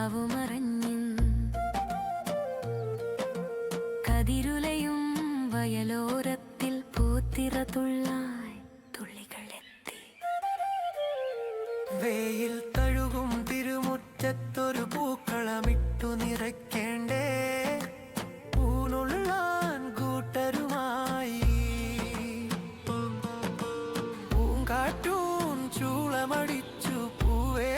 നിലാവുമറഞ്ഞിൻ കതിരുലയും വയലോരത്തിൽ പൂത്തിറ തുള്ളായി തുള്ളികളെത്തി. വെയിൽ തഴുകും തിരുമുറ്റത്തൊരു പൂക്കളമിട്ടു നിറയ്ക്കേണ്ടേ? പൂനുള്ളാൻ കൂട്ടരുമായി. പൂങ്കാറ്റൂൻ ചൂളമടിച്ചു പൂവേ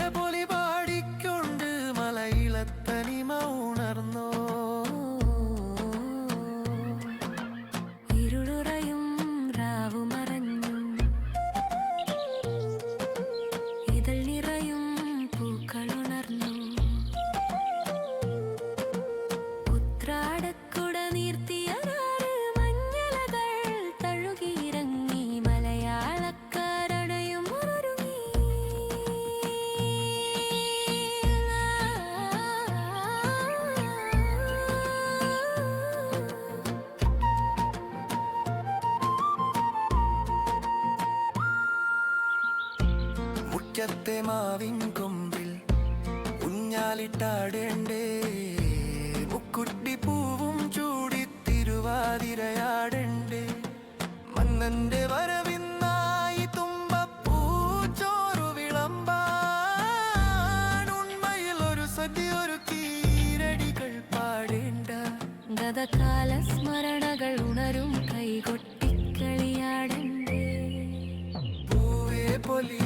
മുറ്റത്തെ മാവിൻ കൊമ്പിൽ ഊഞ്ഞാലിട്ടാടേണ്ടേ? മുക്കുട്ടി പൂവും ചൂടി തിരുവാതിരയാടേണ്ടേ മന്നന്റെ വരവിന്നായി തുമ്പപ്പൂ ഒരു സ്മരണകൾ ഉണരും കൈകൊട്ടിക്കളിയാടേണ്ടേ? പൂവേ പൊലി